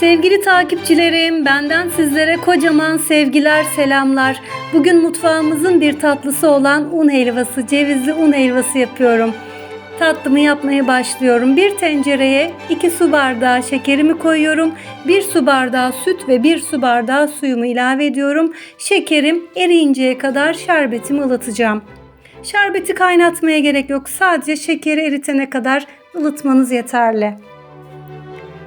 Sevgili takipçilerim, benden sizlere kocaman sevgiler, selamlar. Bugün mutfağımızın bir tatlısı olan un helvası, cevizli un helvası yapıyorum. Tatlımı yapmaya başlıyorum. Bir tencereye 2 su bardağı şekerimi koyuyorum. 1 su bardağı süt ve 1 su bardağı suyumu ilave ediyorum. Şekerim eriyinceye kadar şerbetimi ılıtacağım. Şerbeti kaynatmaya gerek yok. Sadece şekeri eritene kadar ılıtmanız yeterli.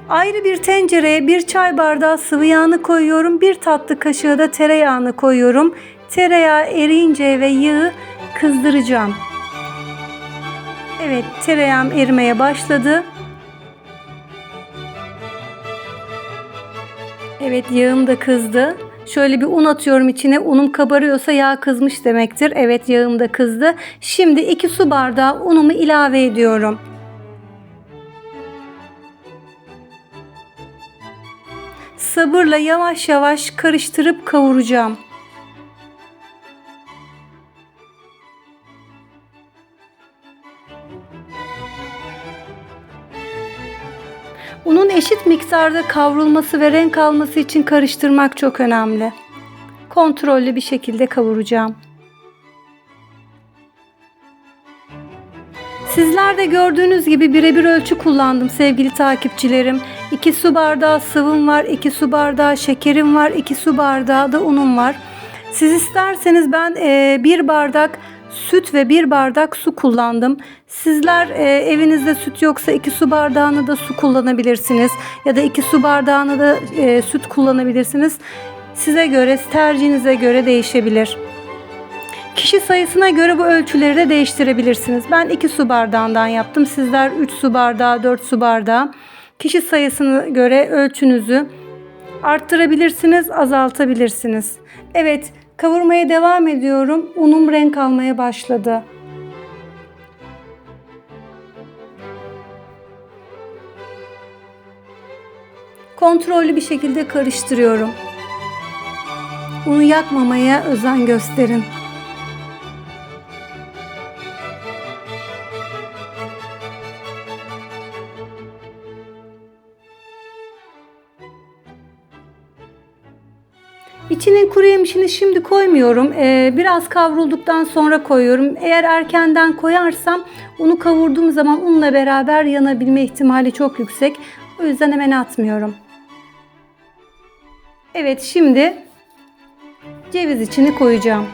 Ayrı bir tencereye bir çay bardağı sıvı yağını koyuyorum. Bir tatlı kaşığı da tereyağını koyuyorum. Tereyağı eriyince ve yağı kızdıracağım. Evet tereyağım erimeye başladı. Evet yağım da kızdı. Şöyle bir un atıyorum içine. Unum kabarıyorsa yağ kızmış demektir. Evet yağım da kızdı. Şimdi 2 su bardağı unumu ilave ediyorum. Sabırla yavaş yavaş karıştırıp kavuracağım. Unun eşit miktarda kavrulması ve renk alması için karıştırmak çok önemli. Kontrollü bir şekilde kavuracağım. Sizler de gördüğünüz gibi birebir ölçü kullandım sevgili takipçilerim. 2 su bardağı sıvım var, 2 su bardağı şekerim var, 2 su bardağı da unum var. Siz isterseniz ben 1 bardak süt ve 1 bardak su kullandım. Sizler e, evinizde süt yoksa 2 su bardağını da su kullanabilirsiniz. Ya da 2 su bardağını da e, süt kullanabilirsiniz. Size göre, tercihinize göre değişebilir. Kişi sayısına göre bu ölçüleri de değiştirebilirsiniz. Ben 2 su bardağından yaptım. Sizler 3 su bardağı, 4 su bardağı. Kişi sayısına göre ölçünüzü arttırabilirsiniz, azaltabilirsiniz. Evet, kavurmaya devam ediyorum. Unum renk almaya başladı. Kontrollü bir şekilde karıştırıyorum. Unu yakmamaya özen gösterin. İçinin kuru yemişini şimdi koymuyorum. Ee, biraz kavrulduktan sonra koyuyorum. Eğer erkenden koyarsam unu kavurduğum zaman unla beraber yanabilme ihtimali çok yüksek. O yüzden hemen atmıyorum. Evet şimdi ceviz içini koyacağım.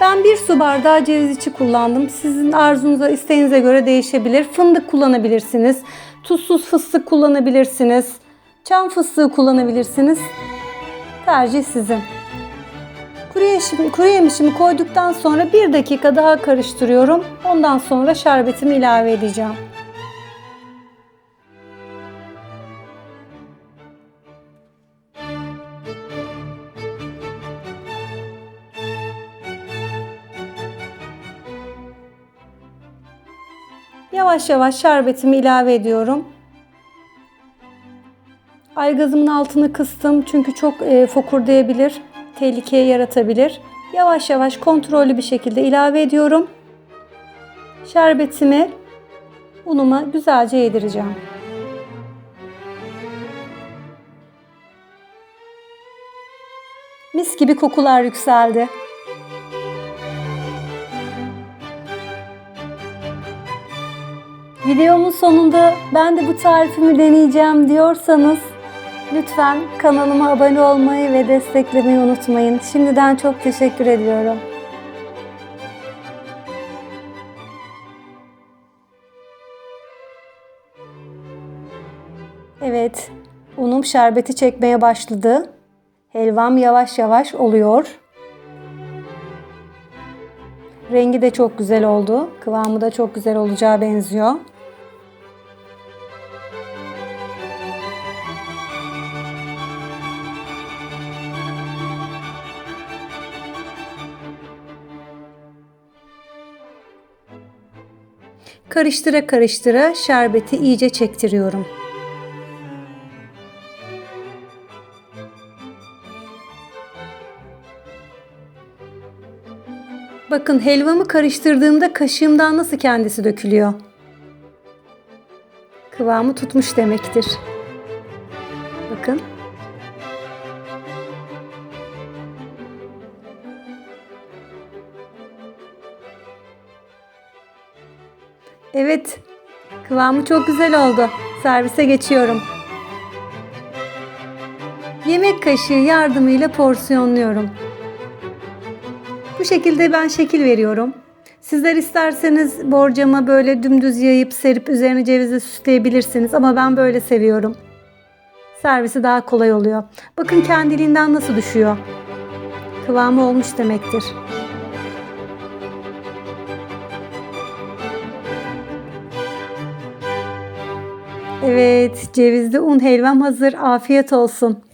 Ben bir su bardağı ceviz içi kullandım. Sizin arzunuza, isteğinize göre değişebilir. Fındık kullanabilirsiniz. Tuzsuz fıstık kullanabilirsiniz. Çam fıstığı kullanabilirsiniz. Tercih sizin. Kuru, yeşim, kuru yemişimi koyduktan sonra bir dakika daha karıştırıyorum. Ondan sonra şerbetimi ilave edeceğim. Yavaş yavaş şerbetimi ilave ediyorum. Aygazımın altını kıstım çünkü çok e, fokurdayabilir, tehlikeye yaratabilir. Yavaş yavaş kontrollü bir şekilde ilave ediyorum. Şerbetimi unuma güzelce yedireceğim. Mis gibi kokular yükseldi. Videomun sonunda ben de bu tarifimi deneyeceğim diyorsanız lütfen kanalıma abone olmayı ve desteklemeyi unutmayın. Şimdiden çok teşekkür ediyorum. Evet, unum şerbeti çekmeye başladı. Helvam yavaş yavaş oluyor. Rengi de çok güzel oldu. Kıvamı da çok güzel olacağı benziyor. Karıştıra karıştıra şerbeti iyice çektiriyorum. Bakın helvamı karıştırdığımda kaşığımdan nasıl kendisi dökülüyor. Kıvamı tutmuş demektir. Bakın. Evet. Kıvamı çok güzel oldu. Servise geçiyorum. Yemek kaşığı yardımıyla porsiyonluyorum. Bu şekilde ben şekil veriyorum. Sizler isterseniz borcama böyle dümdüz yayıp serip üzerine cevizle süsleyebilirsiniz ama ben böyle seviyorum. Servisi daha kolay oluyor. Bakın kendiliğinden nasıl düşüyor. Kıvamı olmuş demektir. Evet, cevizli un helvam hazır. Afiyet olsun.